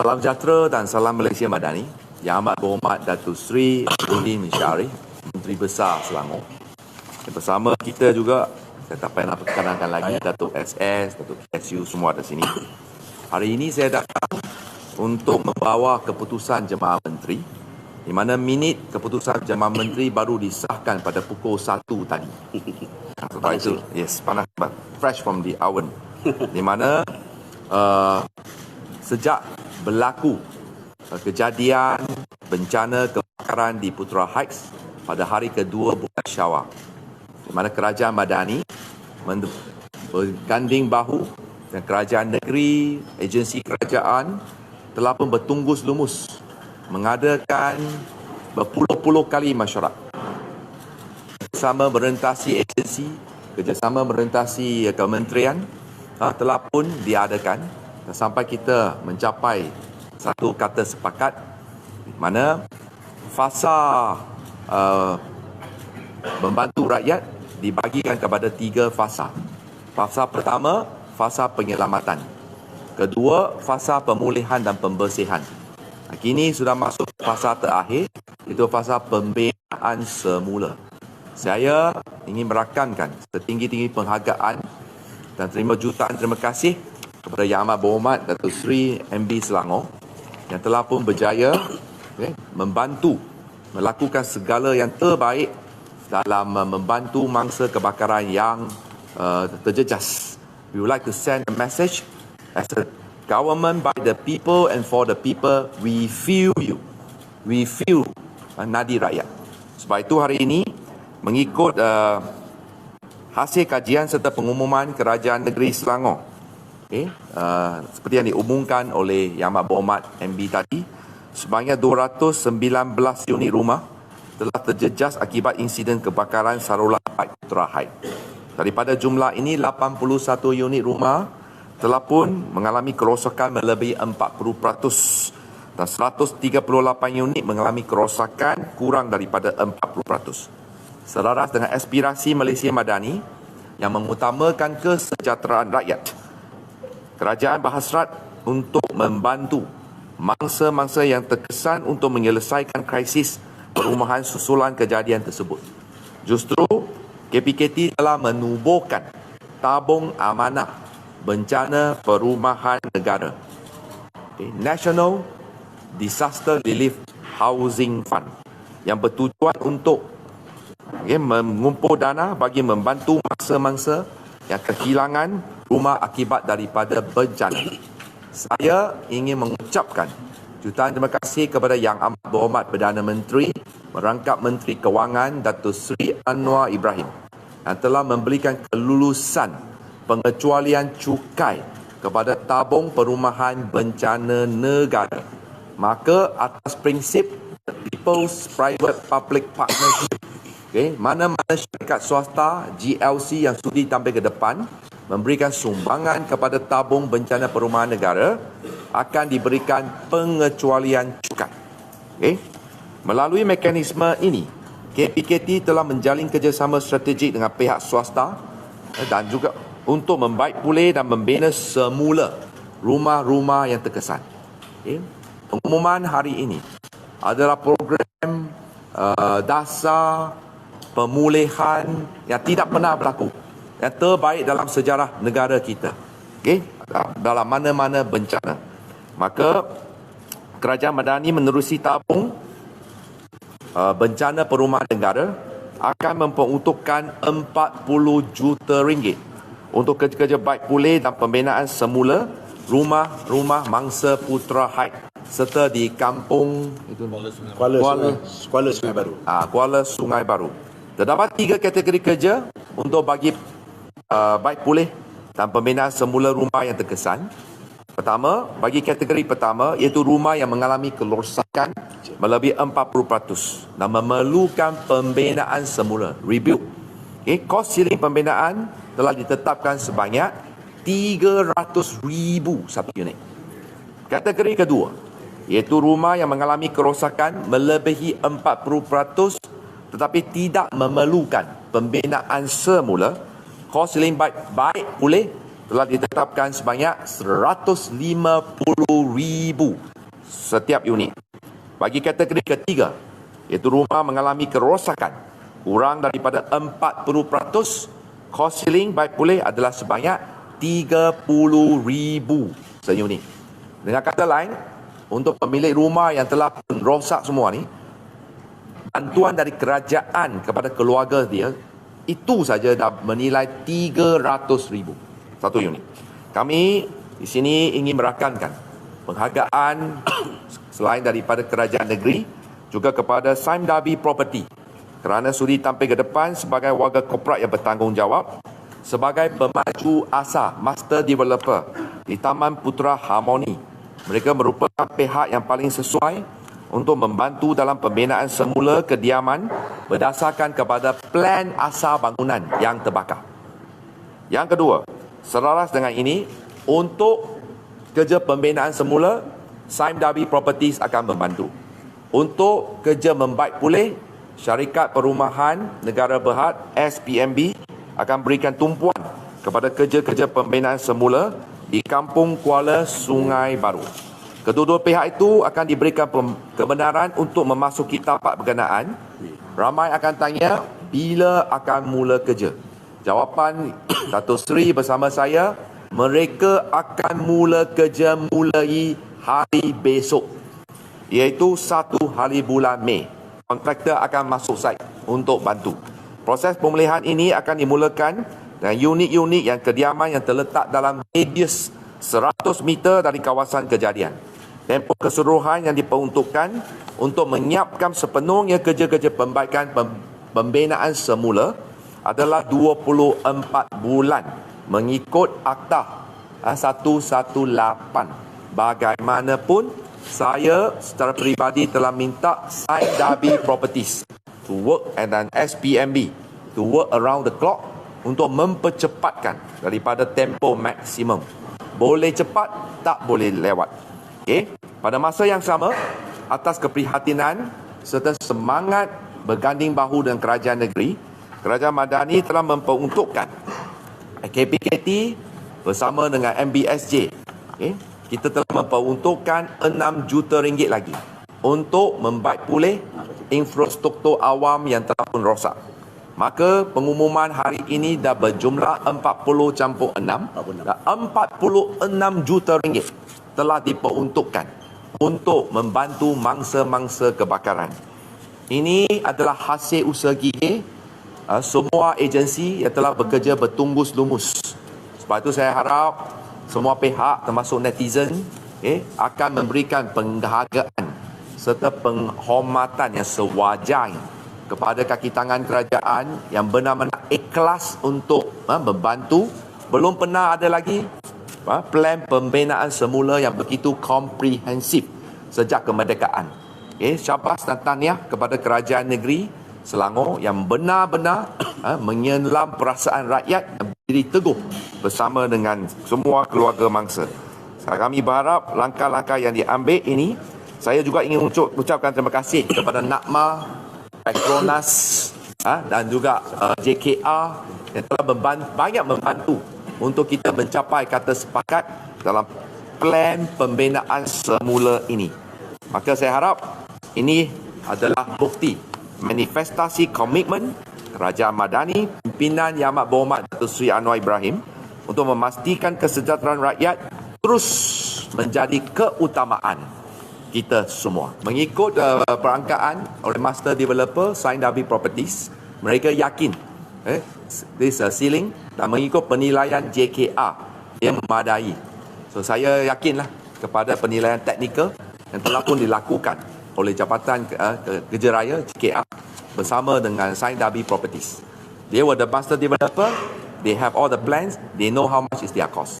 Salam sejahtera dan salam Malaysia Madani. Yang amat berhormat Datuk Seri Udin Syarif, Menteri Besar Selangor. Dan bersama kita juga, saya tak payah nak perkenalkan lagi, Datuk SS, Datuk SU semua ada sini. Hari ini saya datang untuk membawa keputusan Jemaah Menteri di mana minit keputusan Jemaah Menteri baru disahkan pada pukul 1 tadi. Sebab itu, yes, panas, fresh from the oven. Di mana uh, sejak berlaku. Kejadian bencana kebakaran di Putra Heights pada hari kedua bulan Syawal di mana kerajaan Madani berganding bahu dengan kerajaan negeri, agensi kerajaan telah pun bertunggus lumus mengadakan berpuluh-puluh kali masyarakat bersama merentasi agensi, kerjasama merentasi kementerian uh, telah pun diadakan sampai kita mencapai satu kata sepakat mana fasa uh, membantu rakyat dibagikan kepada tiga fasa. Fasa pertama, fasa penyelamatan. Kedua, fasa pemulihan dan pembersihan. Kini sudah masuk fasa terakhir, itu fasa pembinaan semula. Saya ingin merakamkan setinggi-tinggi penghargaan dan terima jutaan terima kasih kepada Yang Amat Berhormat Datuk Seri MB Selangor yang telah pun berjaya okay, membantu melakukan segala yang terbaik dalam uh, membantu mangsa kebakaran yang uh, terjejas. We would like to send a message as a government by the people and for the people, we feel you. We feel uh, nadi rakyat. Sebab itu hari ini mengikut uh, hasil kajian serta pengumuman Kerajaan Negeri Selangor okay, uh, seperti yang diumumkan oleh Yang Amat Berhormat MB tadi sebanyak 219 unit rumah telah terjejas akibat insiden kebakaran Sarula Putra High. Daripada jumlah ini 81 unit rumah telah pun mengalami kerosakan melebihi 40% dan 138 unit mengalami kerosakan kurang daripada 40%. Selaras dengan aspirasi Malaysia Madani yang mengutamakan kesejahteraan rakyat kerajaan berhasrat untuk membantu mangsa-mangsa yang terkesan untuk menyelesaikan krisis perumahan susulan kejadian tersebut. Justru, KPKT telah menubuhkan tabung amanah bencana perumahan negara. National Disaster Relief Housing Fund yang bertujuan untuk okay, mengumpul dana bagi membantu mangsa-mangsa yang kehilangan rumah akibat daripada bencana. Saya ingin mengucapkan jutaan terima kasih kepada Yang Amat Berhormat Perdana Menteri merangkap Menteri Kewangan Datuk Seri Anwar Ibrahim yang telah memberikan kelulusan pengecualian cukai kepada tabung perumahan bencana negara. Maka atas prinsip People's Private Public Partnership Okay, mana-mana syarikat swasta GLC yang sudi tampil ke depan memberikan sumbangan kepada tabung bencana perumahan negara akan diberikan pengecualian cukai. Okay. Melalui mekanisme ini, KPKT telah menjalin kerjasama strategik dengan pihak swasta dan juga untuk membaik pulih dan membina semula rumah-rumah yang terkesan. Okay. Pengumuman hari ini adalah program uh, dasar pemulihan yang tidak pernah berlaku yang terbaik dalam sejarah negara kita. Okay? Dalam mana-mana bencana. Maka kerajaan Madani menerusi tabung uh, bencana perumahan negara akan memperuntukkan 40 juta ringgit untuk kerja-kerja baik pulih dan pembinaan semula rumah-rumah mangsa Putra High serta di kampung itu Kuala Sungai, Kuala, Kuala, Kuala Sungai Baru. Ah, Kuala Sungai Baru. Terdapat tiga kategori kerja untuk bagi uh, baik pulih dan pembinaan semula rumah yang terkesan. Pertama, bagi kategori pertama iaitu rumah yang mengalami kerosakan melebihi 40% dan memerlukan pembinaan semula, rebuild. Okay, kos siling pembinaan telah ditetapkan sebanyak 300 ribu satu unit. Kategori kedua, iaitu rumah yang mengalami kerosakan melebihi 40% tetapi tidak memerlukan pembinaan semula kos seling baik, baik pulih telah ditetapkan sebanyak 150 ribu setiap unit. Bagi kategori ketiga, iaitu rumah mengalami kerosakan kurang daripada 40%, kos ceiling baik pulih adalah sebanyak 30 ribu seunit. Dengan kata lain, untuk pemilik rumah yang telah rosak semua ni, bantuan dari kerajaan kepada keluarga dia itu saja dah menilai 300 ribu satu unit. Kami di sini ingin merakamkan penghargaan selain daripada kerajaan negeri juga kepada Saim Darby Property kerana sudi tampil ke depan sebagai warga korporat yang bertanggungjawab sebagai pemaju asal master developer di Taman Putra Harmoni. Mereka merupakan pihak yang paling sesuai untuk membantu dalam pembinaan semula kediaman berdasarkan kepada plan asal bangunan yang terbakar. Yang kedua, Selaras dengan ini, untuk kerja pembinaan semula, Saim Darby Properties akan membantu. Untuk kerja membaik pulih, Syarikat Perumahan Negara Berhad SPMB akan berikan tumpuan kepada kerja-kerja pembinaan semula di Kampung Kuala Sungai Baru. Kedua-dua pihak itu akan diberikan kebenaran untuk memasuki tapak berkenaan. Ramai akan tanya bila akan mula kerja. Jawapan Dato' Sri bersama saya, mereka akan mula kerja mulai hari besok. Iaitu satu hari bulan Mei. Kontraktor akan masuk site untuk bantu. Proses pemulihan ini akan dimulakan dengan unit-unit yang kediaman yang terletak dalam radius 100 meter dari kawasan kejadian. Tempoh keseluruhan yang diperuntukkan untuk menyiapkan sepenuhnya kerja-kerja pembaikan pembinaan semula adalah 24 bulan mengikut akta 118. Bagaimanapun saya secara peribadi telah minta Said Darby Properties to work and then SPMB to work around the clock untuk mempercepatkan daripada tempo maksimum. Boleh cepat, tak boleh lewat. Okay? Pada masa yang sama, atas keprihatinan serta semangat berganding bahu dengan kerajaan negeri, Kerajaan Madani telah memperuntukkan KPKT bersama dengan MBSJ. Okay. Kita telah memperuntukkan 6 juta ringgit lagi untuk membaik pulih infrastruktur awam yang telah pun rosak. Maka pengumuman hari ini dah berjumlah 40 campur 6 dan 46 juta ringgit telah diperuntukkan untuk membantu mangsa-mangsa kebakaran. Ini adalah hasil usaha gigih uh, semua agensi yang telah bekerja bertunggus lumus. Sebab itu saya harap semua pihak termasuk netizen okay, akan memberikan penghargaan serta penghormatan yang sewajarnya kepada kaki tangan kerajaan yang benar-benar ikhlas untuk uh, membantu. Belum pernah ada lagi plan pembinaan semula yang begitu komprehensif sejak kemerdekaan. Okay, syabas dan tahniah kepada kerajaan negeri Selangor yang benar-benar ha, menyelam perasaan rakyat dan berdiri teguh bersama dengan semua keluarga mangsa. Kami berharap langkah-langkah yang diambil ini, saya juga ingin ucapkan terima kasih kepada NAKMA, Petronas ha, dan juga uh, JKR yang telah membantu, banyak membantu untuk kita mencapai kata sepakat dalam plan pembinaan semula ini. Maka saya harap ini adalah bukti manifestasi komitmen Kerajaan Madani, pimpinan Yang Amat Berhormat Datuk Seri Anwar Ibrahim untuk memastikan kesejahteraan rakyat terus menjadi keutamaan kita semua. Mengikut uh, perangkaan oleh Master Developer Sain Dabi Properties, mereka yakin eh, this uh, ceiling dan mengikut penilaian JKR yang memadai. So saya yakinlah kepada penilaian teknikal yang telah pun dilakukan oleh Jabatan uh, Kerja Raya JKR bersama dengan Sain Darby Properties. They were the master developer. They have all the plans. They know how much is their cost.